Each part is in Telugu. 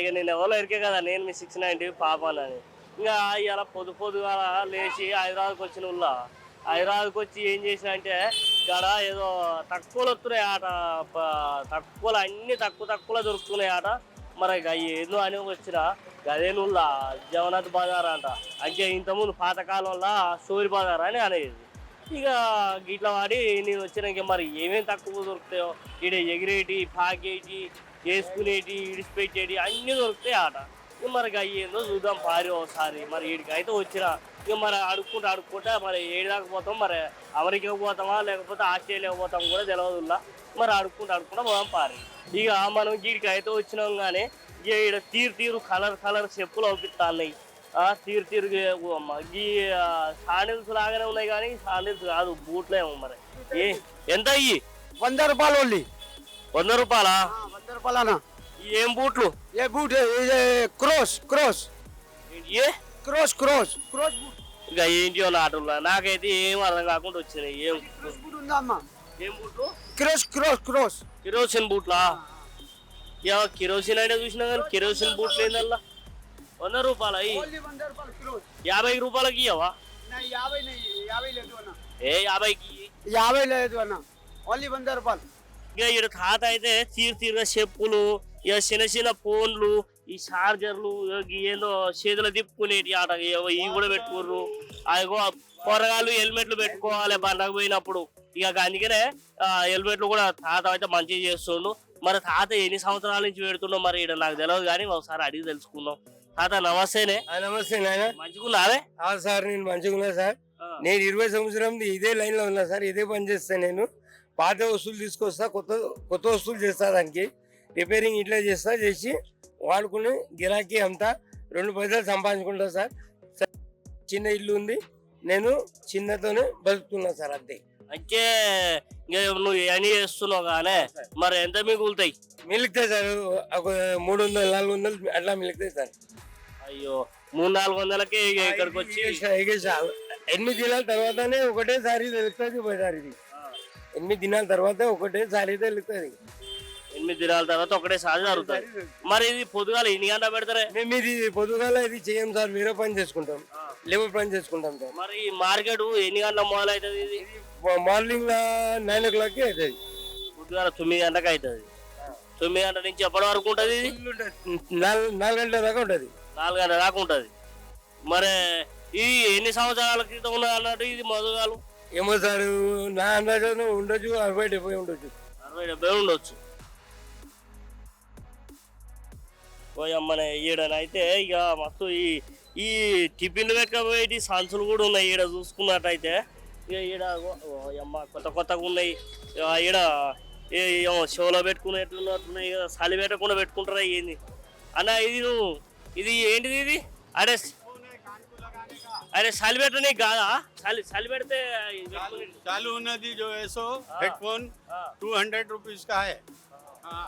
ఇక నేను ఎవరో ఎరికే కదా నేను మీ సిక్స్ నైన్టీ పాపానని ఇంకా ఇలా పొద్దు పొద్దుగా లేచి హైదరాబాద్కి వచ్చిన ఉల్లా హైదరాబాద్కి వచ్చి ఏం చేసిన అంటే ఇక్కడ ఏదో తక్కువలో వస్తున్నాయి ఆట తక్కువలో అన్ని తక్కువ తక్కువలో దొరుకుతున్నాయి ఆట. మరి ఇక ఏందో అని వచ్చిన గదే నుల్ల జగన్నాథ్ బజార్ అంట. అంటే ఇంతకుముందు పాతకాలంలో సూర్య బజార్ అని అనేది. ఇక గిట్ల వాడి నేను వచ్చినాక మరి ఏమేమి తక్కువ దొరుకుతాయో ఈడ ఎగిరేటి పాకేటి వేసుకునేటి ఇడిచిపెట్టేటి అన్నీ దొరుకుతాయి ఆట. ఇక మరి ఏందో చూద్దాం పారి ఒకసారి మరి వీడికి అయితే వచ్చిన ఇక మరి అడుక్కుంటూ అడుక్కుంటా మరి ఏడు దాకా పోతాం మరి అమెరికా పోతామా లేకపోతే ఆస్ట్రేలియా పోతాం కూడా తెలియదుల్లా మరి అడుక్కుంటూ అడుక్కుంటా పోదాం పారి. ఇక మనం వీడికి అయితే వచ్చినాం కానీ ఇక ఈడ తీరు తీరు కలర్ కలర్ చెప్పులు అవుపిస్తాయి ఆ తీరు తీరు ఈ శాండిల్స్ లాగానే ఉన్నాయి కానీ శాండిల్స్ కాదు బూట్లే ఏమో మరి. ఏ ఎంత అయ్యి? వంద రూపాయలు వంద రూపాయలా? ఈ ఏం బూట్లు? ఏ బూట్ క్రోస్ క్రోస్. ఏ? Cross cross. Cross boot. ఇక ఏంటి నాటుల్లో నాకైతే ఏం అర్థం కాకుండా వచ్చినాయి. ఏం? క్రోస్ బూట్ ఉందా అమ్మా? ఏం బూట్లు? Cross cross cross. కిరోసిన్ బూట్లా? ఇక కిరోసిన్ అయితే చూసినా కానీ కిరోసిన్ బూట్లు ఏందల్లా వంద రూపాయలు యాభై రూపాయలకి ఇవ్వవా నా యాభై నే- యాభై లేదు అన్న. ఏ యాభైకి? యాభై లేదు అన్న. ఓన్లీ వంద రూపాయలు. ఇక ఈడ తాత అయితే తీరు తీరుగా చెప్పులు ఇక చిన్న చిన్న ఫోన్లు ఈ చార్జర్లు ఏందో చేతులు తిప్పుకునేటి ఆట ఇవి కూడా పెట్టుకోర్రు. అదిగో పొరగాళ్ళు హెల్మెట్లు పెట్టుకోవాలి బండకు పోయినప్పుడు. ఇక అందుకనే హెల్మెట్లు కూడా తాత అయితే మంచిగా చేస్తుండు. మరి తాత ఎన్ని సంవత్సరాల నుంచి పెడుతుండో మరి ఈడ నాకు తెలియదు కానీ ఒకసారి అడిగి తెలుసుకుందాం. తాత నమస్తేనే. నమస్తే నాయన. సార్ నేను మంచిగా ఉన్నా సార్ నేను ఇరవై సంవత్సరం ఇదే లైన్లో ఉన్నా సార్. ఇదే పని చేస్తాను నేను. పాత వస్తువులు తీసుకొస్తా కొత్త కొత్త వస్తువులు చేస్తా దానికి. రిపేరింగ్ ఇట్లా చేస్తా చేసి వాడుకుని గిరాకీ అంతా రెండు పైసలు సంపాదించుకుంటా సార్. చిన్న ఇల్లు ఉంది నేను చిన్నతోనే బతుకుతున్నా సార్ అంతే. అంటే నువ్వు అని చేస్తున్నావు కానీ మరి ఎంత మిగులుతాయి? మిలుగుతాయి సార్ ఒక మూడు వందలు నాలుగు వందలు అట్లా మిలుగుతాయి సార్. అయ్యో మూడు నాలుగు వందలకి ఇక ఇక్కడికి వచ్చి. ఎనిమిది దినాల తర్వాతనే ఒకటేసారి తెలుస్తుంది పోయిసారి ఇది. ఎనిమిది దినాల తర్వాత ఒకటేసారి తెలుస్తుంది. ఎనిమిది దినాల తర్వాత ఒకటే సారి జరుగుతుంది. మరి ఇది పొద్దుగాల ఎన్ని గంటల పెడతారే? మేము ఇది పొద్దుగాల ఇది చేయం సార్ వేరే పని చేసుకుంటాం. లేబర్ పని చేసుకుంటాం సార్. మరి మార్కెట్ ఎన్ని గంటల మొదలవుతుంది ఇది? మార్నింగ్ నైన్ ఓ క్లాక్కి అవుతుంది. పొద్దుగాల తొమ్మిది గంటలకు అవుతుంది. తొమ్మిది గంటల నుంచి ఎప్పటి వరకు ఉంటుంది ఇది? నాలుగు గంటల దాకా ఉంటుంది. నాలుగు గంటల దాకా ఉంటుంది. మరి ఇది ఎన్ని సంవత్సరాల క్రితం ఉన్నది అన్నట్టు ఇది మొదగాలు ఏమో సార్ నా అందాజను ఉండొచ్చు అరవై డెబ్బై ఉండొచ్చు. అరవై డెబ్బై ఉండొచ్చు. మన ఈడనైతే ఇక మస్తు ఈ ఈ టిఫిన్లు పెట్టకపోయేటి సంచులు కూడా ఉన్నాయి ఈడ చూసుకున్నట్టయితే. ఇక ఈడ అమ్మ కొత్త కొత్తగా ఉన్నాయి. ఇక ఈడ ఏమో షోలో పెట్టుకునేట్లున్నట్టున్నాయి ఇక చలి పెట్టకుండా పెట్టుకుంటారా ఏంది? అన్న ఇది నువ్వు ఇది ఏంటిది ఇది? అరే అరే చలి పెట్టని కాదా చలి చలి పెడితే ఇది పెట్టుకునేది. चालू नदी जो है सो हेडफोन ఆ. टू हंड्रेड रुपीज का है हाँ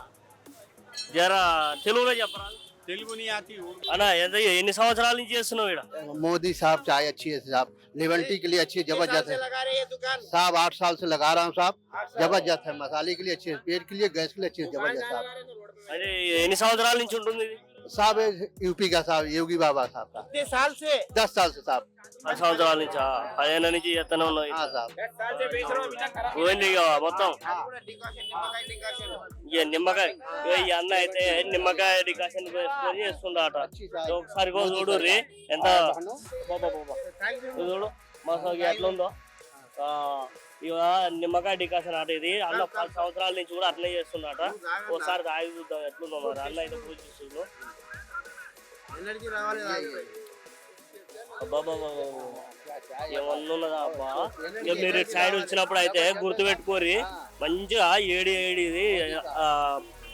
జరా తెలుగులో చెప్పరా तेलुगु नहीं आती उर्दू అన్న ఎంత ఎన్ని సంవత్సరాల నుంచి చేస్తున్నావు ఇక్కడ मोदी साहब चाय अच्छी है साहब लेवंटी के लिए अच्छी है जबरदस्त है लगा रहे दुकान साहब आठ साल से लगा रहा हूँ साहब जबरदस्त है मसाले के लिए अच्छी है पेट के लिए गैस के लिए अच्छी है जबरदस्त साहब అంటే ఎన్ని సంవత్సరాల నుంచి ఉంటుంది ఇది साहब है यूपी का साहब योगी बाबा साहब का कितने साल से दस साल से साहब పది సంవత్సరాల నుంచి పదిహేను నుంచి చేస్తూనే ఉన్నావు हाँ साहब दस साल से बेच रहा हूँ अभी तक खराब పోయింది ఇక మొత్తం पूरा डिकॉशन निम्मकाई डिकॉशन ఇక నిమ్మకాయ ఇక ఈ అన్న అయితే నిమ్మకాయ డికాషన్ వేసుకొని చేస్తుండట ఒకసారి కూడా చూడు రీ ఎంత బాబా బాబా ఇది చూడు మసాగి ఎట్లా ఉందో ఆ, ఇక నిమ్మకాయ డికాషన్ అట ఇది అన్న పది సంవత్సరాల నుంచి కూడా అట్లనే చేస్తున్నట ఒకసారి తాగి చూద్దాం ఎట్లుందో మరి అన్న అయితే పూజ చేస్తుందో एनर्जी రావాలి ఏమన్నున్నదా అబ్బా? ఇక మీరు ఇటు సైడ్ వచ్చినప్పుడు అయితే గుర్తు పెట్టుకోరి మంచిగా ఏడి ఏడిది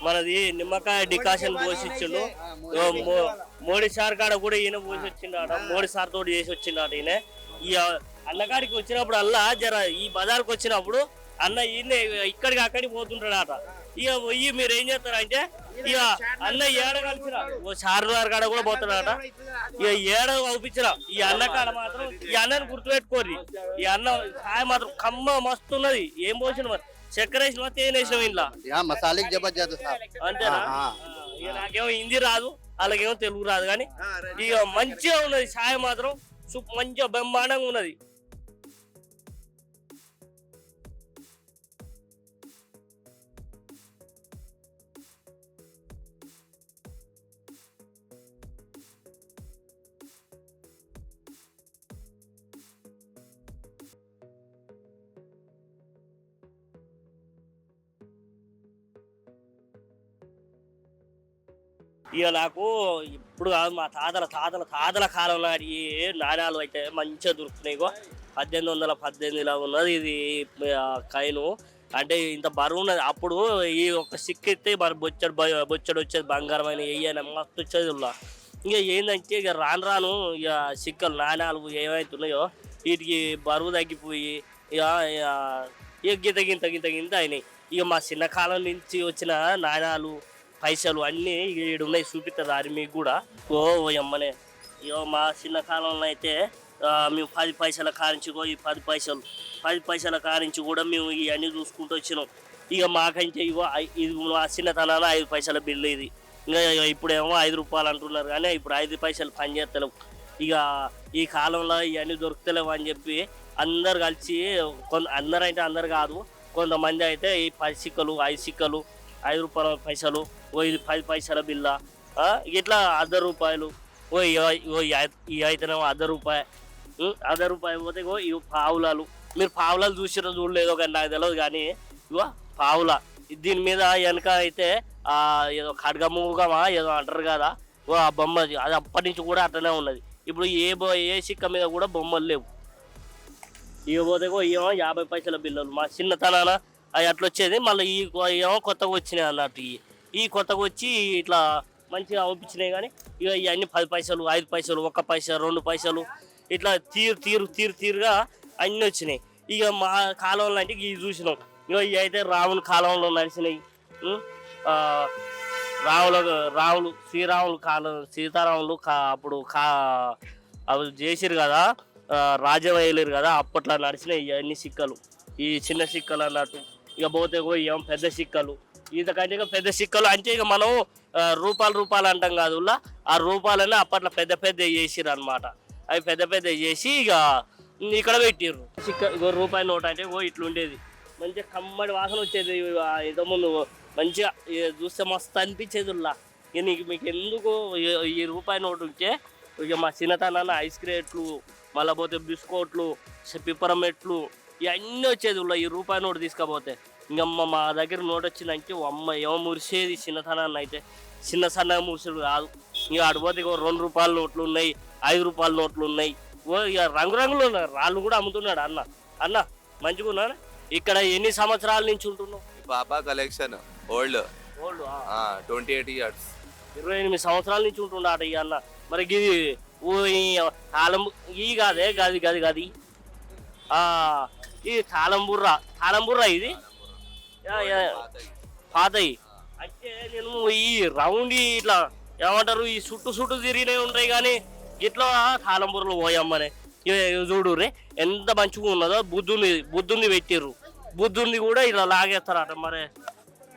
మనది నిమ్మకాయ డికాషన్ పోసి ఇచ్చిండు. ఇగో మో- మోడీ సార్ కాడ కూడా ఈయన పోసి వచ్చిండట. మోడీ సార్ తోటి చేసి వచ్చిండట ఈయన. ఈ అన్నకాడికి వచ్చినప్పుడు అల్లా జర ఈ బజార్కి వచ్చినప్పుడు అన్న ఈయన ఇక్కడికి అక్కడికి పోతుంటాడట. ఇక పోయి మీరు ఏం చేస్తారంటే ఇక అన్న ఏడ కలిసిరా ఓ చార్మినార్ కాడ కూడా పోతున్నాడట. ఇక ఏడ పంపించరా ఈ అన్న కాడ మాత్రం ఈ అన్నని గుర్తుపెట్టుకోర్రి. ఈ అన్న కాయ మాత్రం కమ్మ మస్తున్నది ఏం పోసిన మరి? చక్కెర వేసిన మస్తు ఏం వేసినావు ఇంట్లో. మసాలికి అంతేనా? నాకేమో హిందీ రాదు అలాగేమో తెలుగు రాదు కానీ ఇక మంచిగా ఉన్నది. ఛాయ మాత్రం మంచిగా బ్రహ్మాండంగా ఉన్నది. ఇక నాకు ఇప్పుడు కాదు మా తాతల తాతల తాతల కాలం ఈ నాణ్యాలు అయితే మంచిగా దొరుకుతున్నాయి పద్దెనిమిది వందల పద్దెనిమిదిలో ఉన్నది ఇది కైను అంటే ఇంత బరువు ఉన్నది. అప్పుడు ఈ ఒక సిక్కు ఎత్తే మరి బొచ్చడు బొచ్చడు వచ్చేది బంగారం అయిన వెయ్యని మస్తు వచ్చేది ఉల్లా ఇక ఏంటంటే ఇక రాను రాను ఇక సిక్కలు నాణ్యాలు ఏమవుతున్నాయో వీటికి బరువు తగ్గిపోయి ఇక ఇక ఇక గింత గింత గింత గింత అయినాయి. ఇక మా చిన్న కాలం నుంచి వచ్చిన నాణ్యాలు పైసలు అన్నీ ఈడు ఉన్నాయి చూపిస్తుంది అది మీకు కూడా. ఓ ఓ అమ్మనే. ఇగో మా చిన్న కాలంలో అయితే మేము పది పైసల కారించి ఈ పది పైసలు పది పైసల కారించి కూడా మేము ఇవన్నీ చూసుకుంటూ వచ్చినాం. ఇక మాకంటే ఇగో ఇది మా చిన్నతనాన ఐదు పైసల బిల్లు ఇది. ఇంకా ఇప్పుడేమో ఐదు రూపాయలు అంటున్నారు కానీ ఇప్పుడు ఐదు పైసలు పనిచేస్తలేవు ఇక ఈ కాలంలో ఇవన్నీ దొరుకుతలేవు అని చెప్పి అందరు కలిసి కొంత అందరు అయితే అందరు కాదు కొంతమంది అయితే ఈ పది సిక్కలు ఐదు సిక్కలు ఐదు రూపాయల పైసలు ఓ ఇది పది పైసల బిల్ల? ఇట్లా అర్ధ రూపాయలు? ఓ ఓ ఈ ఐ- అయితేనేమో అర్ధ రూపాయ. అర్ధ రూపాయ పోతే ఇగో ఇవి పావులాలు. మీరు పావులాలు చూసిరో చూడలేదో కానీ నాకు తెలియదు కానీ ఇగో పావుల. దీని మీద వెనక అయితే ఏదో ఖడ్గముఖమా ఏదో అంటారు కదా? ఓ ఆ బొమ్మ అది అప్పటి నుంచి కూడా అట్లనే ఉన్నది. ఇప్పుడు ఏ బొ ఏ సిక్క మీద కూడా బొమ్మలు లేవు. ఇక పోతే ఏమో యాభై పైసల బిల్లులు. మా చిన్నతనాన అవి అట్లా వచ్చేది మళ్ళీ ఈ ఏమో కొత్తగా వచ్చినాయి అన్నట్టు ఇవి ఈ కొత్తగా వచ్చి ఇట్లా మంచిగా అవుపించినాయి కానీ ఇక ఇవన్నీ పది పైసలు ఐదు పైసలు ఒక్క పైసలు రెండు పైసలు ఇట్లా తీరు తీరు తీరు తీరుగా అన్నీ వచ్చినాయి. ఇక మా కాలంలో అంటే ఇవి చూసినాం. ఇక ఇవి అయితే రాముని కాలంలో నడిచినాయి. ఉం? రావులు రాములు శ్రీరాములు కాలం సీతారాములు కా అప్పుడు కా అవి చేసిరు కదా ఆ, రాజ్యం వేయలేరు కదా అప్పట్లో నడిచినాయి ఇవన్నీ సిక్కలు. ఈ చిన్న సిక్కలు అన్నట్టు. ఇక పోతే ఇగో ఏం పెద్ద సిక్కలు. ఇంతకంటే ఇక పెద్ద సిక్కలు అంటే ఇక మనం ఆ, రూపాయలు రూపాయలు అంటాం కాదు ఆ రూపాలని అప్పట్లో పెద్ద పెద్ద చేసిరు అనమాట అవి పెద్ద పెద్ద చేసి ఇక ఇక్కడ పెట్టిర్రు. సిక్క ఇగో రూపాయి నోట్ అంటే ఓ ఇట్లా ఉండేది మంచిగా కమ్మడి వాసన వచ్చేది ఏదో ముందు మంచిగా చూస్తే మస్తు అనిపించేది ఉల్లా. ఇక నీకు మీకు ఎందుకు ఈ- ఈ రూపాయి నోటు ఉంటే ఇక మా చిన్నతనాన్న ఐస్ క్రేట్లు మళ్ళీ పోతే బిస్కోట్లు పిప్పరమెట్లు ఇవన్నీ వచ్చేది ఉల్లా ఈ రూపాయి నోటు తీసుకపోతే. ఇంకమ్మ మా దగ్గర నోటు వచ్చిందంటే అమ్మ ఏమో మురిసేది చిన్నతనాన్ని అయితే చిన్న సన్నగా మురిసేది కాదు ఇక అడిపోతే రెండు రూపాయల నోట్లు ఉన్నాయి ఐదు రూపాయల నోట్లు ఉన్నాయి ఓ ఇక రంగురంగులు ఉన్నాయి. రాళ్ళు కూడా అమ్ముతున్నాడు అన్న. అన్న మంచిగా ఇక్కడ ఎన్ని సంవత్సరాల నుంచి ఉంటున్నావు? పాపా collection old. Old twenty eight years. ఇరవై ఎనిమిది సంవత్సరాల నుంచి ఉంటున్నాడు ఈ అన్న. మరి ఇది ఓ ఈ తాళం ఈ కాదే గది గది గది. ఆ, ఇది తాళంబుర్ర తాళంబుర్ర ఇది. పాతయి అయితే నేను ఈ రౌండ్ ఇట్లా ఏమంటారు ఈ చుట్టు చుట్టూ తిరిగినవి ఉంటాయి కానీ ఇట్లా తాళంబుర్రలు పోయమ్మనే చూడు రే ఎంత మంచిగా ఉన్నదో బుద్ధుని బుద్ధుని పెట్టిర్రు. బుద్ధుని కూడా ఇలా లాగేస్తారట మరి.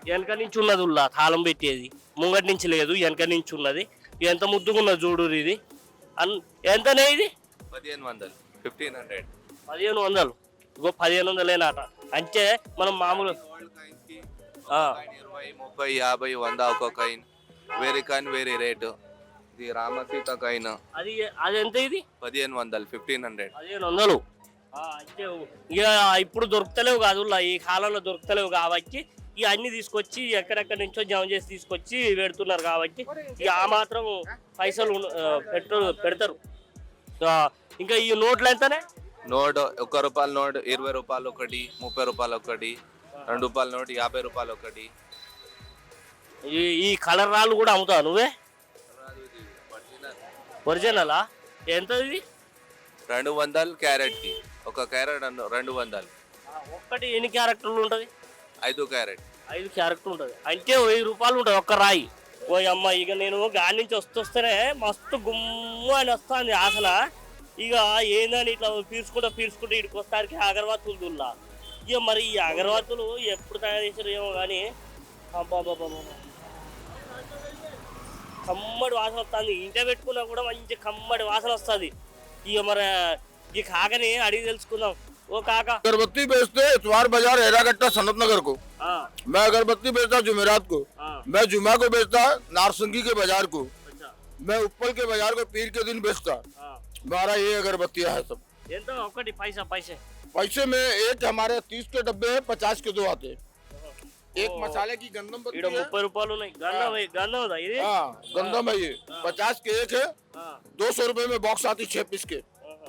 వెనక నుంచి ఉన్నది ఉల్లా తాళం పెట్టేది. ముంగటి నుంచి లేదు వెనక నుంచి ఉన్నది. ఎంత ముద్దుగా ఉన్నది చూడు ఇది. అన్ ఎంతనే ఇది? పదిహేను వందలు. ఫిఫ్టీన్ హండ్రెడ్ పదిహేను వందలు. ఇగో పదిహేను వందలేనాట. అంటే మనం మామూలు ఇరవై ముప్పై యాభై వంద ఒక కాయిన్ వేరే కాయిన్ వేరే రేటు ఇది రామసీత కాయిన్ అది అది ఎంత ఇది? పదిహేను వందలు ఫిఫ్టీన్ హండ్రెడ్ పదిహేను వందలు. ఆ, అంటే ఇక ఇప్పుడు దొరుకుతలేవు కాదు ఉల్లా. ఈ కాలంలో దొరుకుతలేవు కాబట్టి ఇక అన్ని తీసుకొచ్చి ఎక్కడెక్కడి నుంచో జమ చేసి తీసుకొచ్చి పెడుతున్నారు కాబట్టి ఇక ఆ మాత్రం పైసలు ఉన్న- ఆ, పెట్టు పెడతారు. ఆ, ఇంకా ఈ నోట్లు ఎంతనే? నోట్ ఒక్క రూపాయల నోట్ ఇరవై రూపాయలు ఒకటి ముప్పై రూపాయలు ఒకటి రెండు రూపాయల నోట్ యాభై రూపాయలు ఒకటి. ఈ ఈ కలర్ రాళ్ళు కూడా అమ్ముతావు నువ్వే? ఒరిజినలా? ఎంత ఇది రెండు వందలు క్యారెట్కి ఒక క్యారెట్ అన్న- రెండు వందలు. ఒక్కటి ఎన్ని క్యారెక్టర్లు ఉంటుంది? ఐదు క్యారెట్. ఐదు క్యారెక్టర్ ఉంటుంది. అంటే వెయ్యి రూపాయలు ఉంటుంది ఒక్క రాయి. ఓ అమ్మ ఇక నేను గాలి నుంచి వస్తొస్తేనే మస్తు గుమ్ము అని వస్తుంది ఆసన ఇక ఏందని ఇట్లా పీల్చుకుంటా పీల్చుకుంటూ ఇక్కడికి వస్తానికి అగరబత్తులు దుల్లా. ఇక మరి ఈ అగరబత్తులు ఎప్పుడు తయారు చేసారు ఏమో కానీ అబ్బాబాబాబా కమ్మడి వాసన వస్తుంది ఇంట పెట్టుకున్నా కూడా మంచి కమ్మడి వాసన వస్తుంది ఇక మరి ఈ కాకని అడిగి తెలుసుకుందాం ఓ కాక अगरबत्ती बेचते इतवार बाजार एरागट्टा सनत नगर को ఆ, मैं अगरबत्ती बेचता जुमेरात को ఆ, मैं जुमा को बेचता नारसंगी के बाजार को అచ్చా, मैं उप्पल के बाजार को पीर के दिन बेचता ఆ. हमारा ये अगरबत्तियां है सब ఎంత ఒకటి పైసా పైసే पैसे में एक हमारे तीस के डब्बे हैं पचास के दो आते हैं एक ओ। मसाले की गंदम ఇక్కడ बत्ती है ముప్పై రూపాయలు ఉన్నాయి గంధం గంధం ఉందా ఇది हाँ गंदम है ये पचास के एक है ఆ, दो सौ रुपए में बॉक्स आती छह पीस के ఆహా.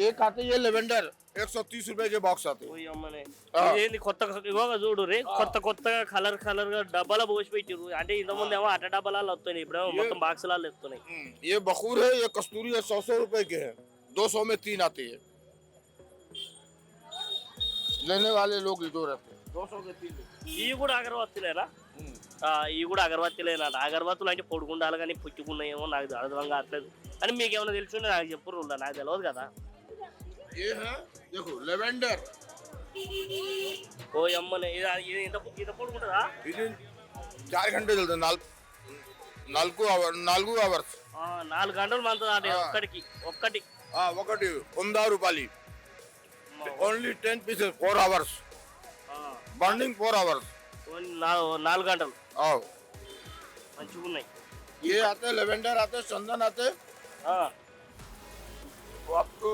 एक आते ये लेवेंडर एक सौ तीस रुपए के बॉक्स आते हैं ఓయ్ అమ్మనే. ఆ. ఇదేంది కొత్త ఇగోగా చూడు రే కొత్త కొత్తగా కలర్ కలర్ గా డబ్బాల పోసి పెట్టిరు అంటే ఇంత ముందు ఏమో అట్ట డబ్బాలు వస్తున్నాయి ఇప్పుడేమో మొత్తం బాక్సులాలు వస్తున్నాయి हम्म, ये बखूर है ये कस्तूरी है सौ सौ रुपए के हैं दो सौ में तीन आते हैं लेने वाले लोग जो रहते हैं दो सौ के तीन ఇవి కూడా అగరబత్తులేనా ఆ, ఇవి కూడా అగరబత్తులేనట అగరబత్తులు అంటే పొడుగుండాలి కానీ పుచ్చుకున్నాయేమో నాకు అర్థం కావట్లేదు అని మీకు ఏమైనా తెలిసి నాకు చెప్పు నాకు తెలియదు కదా ये है देखो लेवेंडर ఓ అమ్మనే ఇది ఇది ఇంత ఇంత పొడుగుంటుందా ఇది चार घंटे चलते हैं, नाल నాలుగు అవర్ నాలుగు అవర్స్ ఆ, నాలుగు గంటలు మంతది అంటే ఒక్కడికి ఒక్కటి ఒకటి వంద రూపాయలు Only ten pieces four hours ఆ, బర్నింగ్ ఫోర్ అవర్స్ ఓ నాలుగు నాలుగు గంటలు आओ మంచిగా ఉన్నాయి ये आते लेवेंडर आते चंदन आते ఆ, वो आपको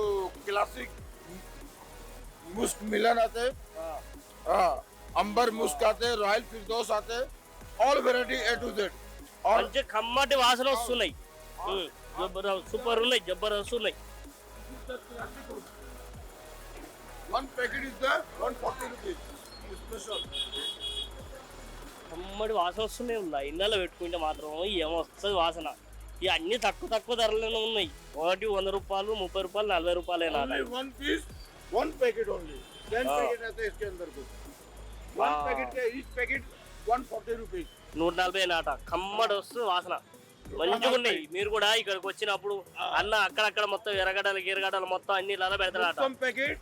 क्लासिक मुस्क मिलन आते ఆ. हाँ अंबर मुस्क आते रॉयल फिरदौस आते all variety A to Z और మంచి కమ్మటి వాసన వస్తున్నాయి ఉమ్, జబ్బర సూపర్ ఉన్నాయి జబర్దస్త్ ఉన్నాయి one packet is one forty rupees special కమ్మడి వాసన వస్తూనే ఉందా? ఇందాలో పెట్టుకుంటే మాత్రం ఏమొస్తుంది వాసన? ఇవి అన్ని తక్కువ తక్కువ ధరలోనే ఉన్నాయి. ఒకటి వంద రూపాయలు ముప్పై రూపాయలు నలభై రూపాయలైనా one piece one packet only packet one forty rupees నూట నలభై నాట. కమ్మడి వస్తుంది వాసన. మంచిగా ఉన్నాయి. మీరు కూడా ఇక్కడికి వచ్చినప్పుడు అన్న అక్కడక్కడ మొత్తం ఎర్రగడ్డలు గీరగడ్డలు మొత్తం అన్ని ఇలా పెడతాడు ప్యాకెట్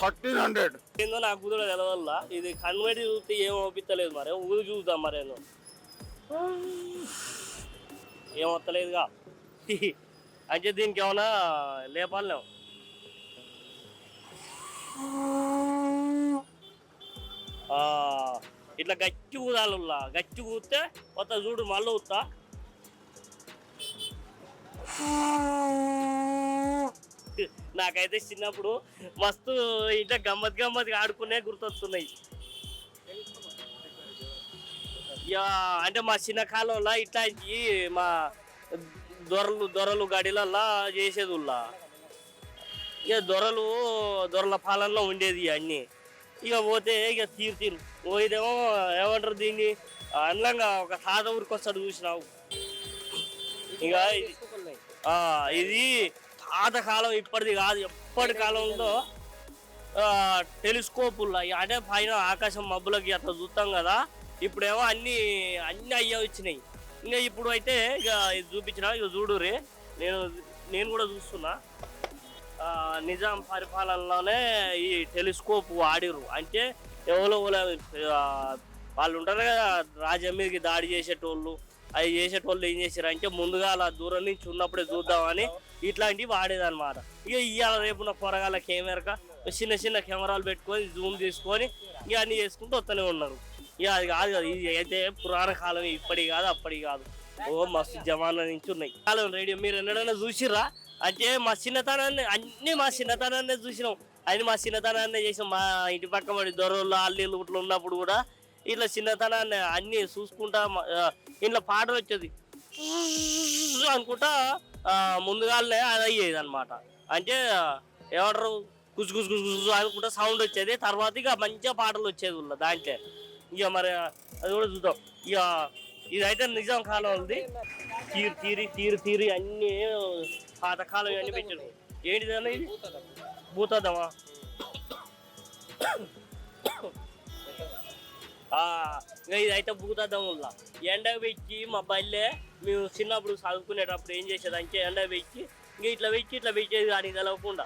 థర్టీన్ హండ్రెడ్. ఏందో నాకు కుదరదు తెలవల్ల. ఇది కన్వర్ట్ చూస్తే ఏం అవుపిస్తలేదు మరి ఊరు చూద్దాం మరి నేను ఏమొత్తలేదుగా అంటే దీనికి ఏమైనా లేపాలేము ఇట్లా గచ్చి కూదాలు గచ్చి కూస్తే కొత్త చూడు మళ్ళీ ఉత్తా నాకైతే చిన్నప్పుడు మస్తు ఇట్లా గమ్మత్ గమ్మత్ ఆడుకునే గుర్తొస్తున్నాయి. ఇక అంటే మా చిన్న కాలంలో ఇట్లా మా దొరలు దొరలు గడిలల్లా చేసేది ఉల్లా ఇక దొరలు దొరల పాలనలో ఉండేది అన్నీ. ఇక పోతే ఇక తీరు తీరు. పోయిదేమో ఏమంటారు దీన్ని? అందంగా ఒక తాత ఊరికి వస్తాడు చూసినావు ఇక ఇది ఆతకాలం కాలం ఇప్పటిది కాదు. ఎప్పటి కాలంలో టెలిస్కోపుల్లో అంటే పైన ఆకాశం మబ్బులకి అట్లా చూస్తాం కదా ఇప్పుడేమో అన్ని అన్ని అయ్యా వచ్చినాయి ఇంకా ఇప్పుడు అయితే ఇక ఇది చూపించిన ఇక చూడురే నేను నేను కూడా చూస్తున్నా. నిజాం పరిపాలనలోనే ఈ టెలిస్కోప్ వాడిరు అంటే ఎవరో వాళ్ళు ఉంటారు కదా రాజ్యం మీదకి దాడి చేసేటోళ్ళు అవి చేసేటోళ్ళు ఏం చేశారు అంటే ముందుగా అలా దూరం నుంచి ఉన్నప్పుడే చూద్దామని ఇట్లాంటివి వాడేదన్నమాట. ఇక ఇవాళ రేపు నా పొరగాల కెమెరా చిన్న చిన్న కెమెరాలు పెట్టుకొని జూమ్ చేసుకొని ఇక అన్ని చేసుకుంటూ వస్తూనే ఉన్నారు. ఇక అది కాదు కదా ఇది అయితే పురాణ కాలం ఇప్పటి కాదు అప్పటి కాదు. ఓ మస్తు జమానా నుంచి ఉన్నాయి. కాలం రేడియో మీరు ఎన్నడైనా చూసిర్రా? అంటే మా చిన్నతనాన్ని అన్నీ మా చిన్నతనాన్నే చూసినాం. అది మా చిన్నతనాన్నే చేసాం మా ఇంటి పక్క మరి దొరలు అల్లీలు ఇట్లా ఉన్నప్పుడు కూడా ఇట్లా చిన్నతనాన్ని అన్నీ చూసుకుంటా ఇంట్లో పాటలు వచ్చేది. అనుకుంటా ఆ, ముందుగానే అది అయ్యేది అనమాట అంటే ఏమంటారు కుసు కుసు కుసు కుసు అనుకుంటా సౌండ్ వచ్చేది. తర్వాత ఇక మంచిగా పాటలు వచ్చేది ఉల్ల దాంట్లో. ఇక మరి అది కూడా చూద్దాం. ఇక ఇదైతే నిజాం కాలం ఉంది. తీరు తీరి తీరు తీరి అన్ని పాతకాలం ఇవన్నీ పెట్టారు ఏంటిది అన్న ఇది? ఇంకా ఇదైతే భూతద్దం ఉందా ఎండ పెట్టి మా బల్లే మేము చిన్నప్పుడు చదువుకునేటప్పుడు ఏం చేసేది అంటే ఎండ పెట్టి ఇంకా ఇట్లా పెట్టి ఇట్లా పెట్టేది కానీ తెలవకుండా.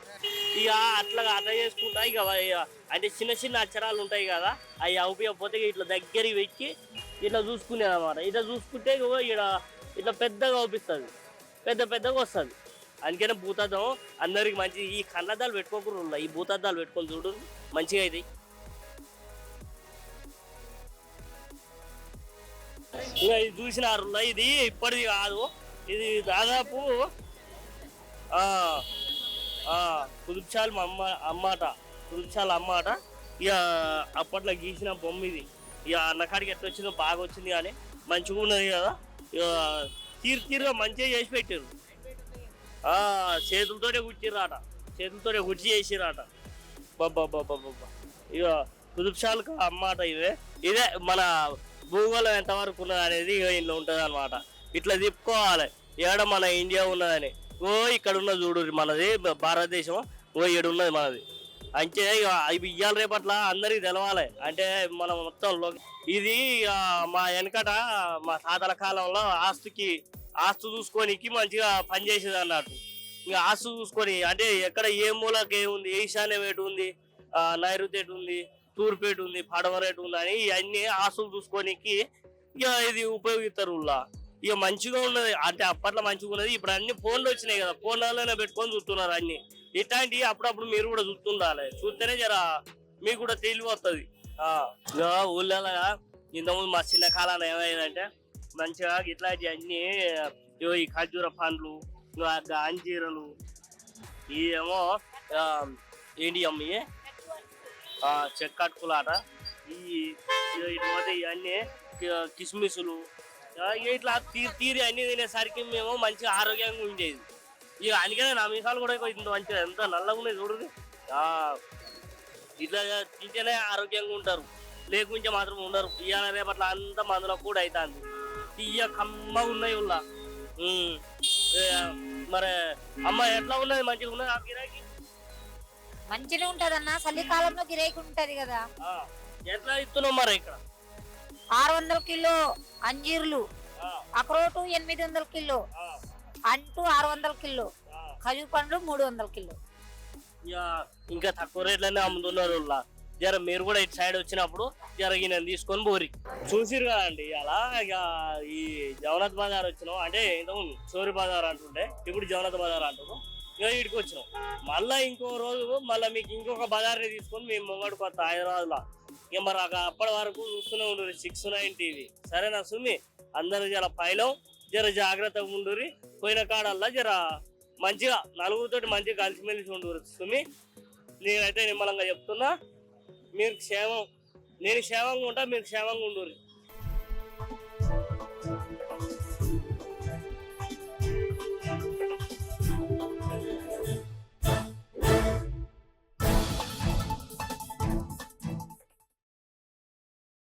ఇక అట్లా అట్లా చేసుకుంటా ఇక ఇక అంటే చిన్న చిన్న అక్షరాలు ఉంటాయి కదా అవి ఉపయోగపోతే ఇట్లా దగ్గరికి పెట్టి ఇట్లా చూసుకునేది అనమాట ఇట్లా చూసుకుంటే ఇగో ఇక్కడ ఇట్లా పెద్దగా అవుపిస్తుంది పెద్ద పెద్దగా వస్తుంది. అందుకనే భూతద్దం అందరికి మంచి ఈ కన్నద్దాలు పెట్టుకోకుండా ఈ భూతద్దాలు పెట్టుకొని చూడు మంచిగా అవుతాయి ఇంకా ఇది చూసినారులా ఇది ఇప్పటిది కాదు. ఇది దాదాపు ఆ, అమ్మ అమ్మాట కుదుబ్చాల్ అమ్మాట. ఇక అప్పట్లో గీసిన బొమ్మ ఇది. ఇక అన్నకాడికి ఎట్లా వచ్చిందో బాగా వచ్చింది కానీ మంచిగా ఉన్నది కదా. ఇక తీరు తీరుగా మంచిగా చేసి పెట్టారు ఆ, చేతులతోనే కుట్టిర్రాట. చేతులతోనే గుచ్చి చేసిరాట బాబా బాబా బాబా ఇక కుదుర్చాలకు అమ్మాట ఇదే ఇదే మన భూగోళం ఎంతవరకు ఉన్నది అనేది ఇక ఉంటుంది అనమాట ఇట్లా తిప్పుకోవాలి. ఏడ మన ఇండియా ఉన్నదని. ఓ ఇక్కడ ఉన్న చూడు మనది భారతదేశం ఓ ఏడు ఉన్నది మనది. అంటే ఇవి ఇయ్యాల రేపట్ల అందరికి తెలవాలి. అంటే మనం మొత్తం ఇది మా వెనకట మా తాతల కాలంలో ఆస్తికి ఆస్తు చూసుకోనికి మంచిగా పనిచేసేది అన్నట్టు. ఇంకా ఆస్తు చూసుకొని అంటే ఎక్కడ ఏ మూలకి ఏముంది ఈశాన్యం ఎటు ఉంది నైరుతి ఎటు ఉంది తూర్పేట ఉంది పడమర ఉంది అని ఇవన్నీ ఆస్తులు చూసుకోనికి ఇక ఇది ఉపయోగిస్తారు ఉల్లా ఇక మంచిగా ఉన్నది అంటే అప్పట్లో మంచిగా ఉన్నది ఇప్పుడు అన్ని ఫోన్లు వచ్చినాయి కదా ఫోన్లలోనే పెట్టుకొని చూస్తున్నారు అన్ని. ఇట్లాంటివి అప్పుడప్పుడు మీరు కూడా చూస్తుండాలి చూస్తేనే జర మీకు కూడా తెలివి ఊళ్ళలో ఇంతకుముందు మా చిన్న కాలంలో ఏమైందంటే మంచిగా ఇట్లాంటి అన్ని ఈ ఖర్జూర పండ్లు ఇంకా అంజీరలు ఇవేమో ఆ, ఏంటి అమ్మ చెక్క చెక్కట్టుకులాట ఈ ఇగో ఇటు పోతే ఇవన్నీ కిస్మిస్లు కిస్మిసులు ఇక ఇట్లా తీరి తీరి అన్ని తినేసరికి మేము మంచిగా ఆరోగ్యంగా ఉండేది. ఇక అందుకనే నా మీసాలు కూడా ఇంత మంచిగా ఎంత నల్లగా ఉన్నాయి చూడదు ఇట్లా తింటేనే ఆరోగ్యంగా ఉంటారు. లేకుంటే మాత్రం ఉండరు. ఇవాళ రేపట్ల అంతా మందులో కూడా అవుతుంది తీయ కమ్మ ఉన్నాయి ఉల్లా. మరి అమ్మ ఎట్లా ఉన్నది? మంచిగా ఉన్నది? ఆ గిరాకీ? మంచిగా ఉంటదన్న చలికాలంలో గిరాకీ ఉంటది కదా. ఎట్లా ఇస్తున్నావు మరి ఇక్కడ? ఆరు వందల కిలో అంజీర్లు అక్రోటు ఎనిమిది వందల కిలో అంటూ ఆరు వందల కిలో. ఖజూర్ పండ్లు మూడు వందల కిలో. ఇక ఇంకా తక్కువ రేట్లనే అమ్ముతున్నారు జర మీరు కూడా ఇటు సైడ్ వచ్చినప్పుడు జర ఈయన తీసుకొని పోరి. చూసిరు కదండి అలా ఇక ఈ జగన్నాథ్ బజార్ వచ్చినాం. అంటే ఇంతకుముందు సూర్య బజార్ అంటుండే ఇప్పుడు జగన్నాథ్ బజార్ అంటున్నాం. ఇక ఇక్కడికి వచ్చాం మళ్ళీ ఇంకో రోజు మళ్ళీ మీకు ఇంకొక బజార్ని తీసుకొని మేము ముంగడికి వస్తాం హైదరాబాద్లో. ఇక మరి అక్కడ అప్పటి వరకు చూస్తూనే ఉండరు సిక్స్ నైన్ టీవీ సరేనా సుమి? అందరూ జర పైలం జర జాగ్రత్తగా ఉండురి పోయిన కాడల్లా జర మంచిగా నలుగురితోటి మంచిగా కలిసిమెలిసి ఉండరు సుమి. నేనైతే నిమ్మలంగా చెప్తున్నా మీరు క్షేమం నేను క్షేమంగా ఉంటా మీరు క్షేమంగా ఉండరు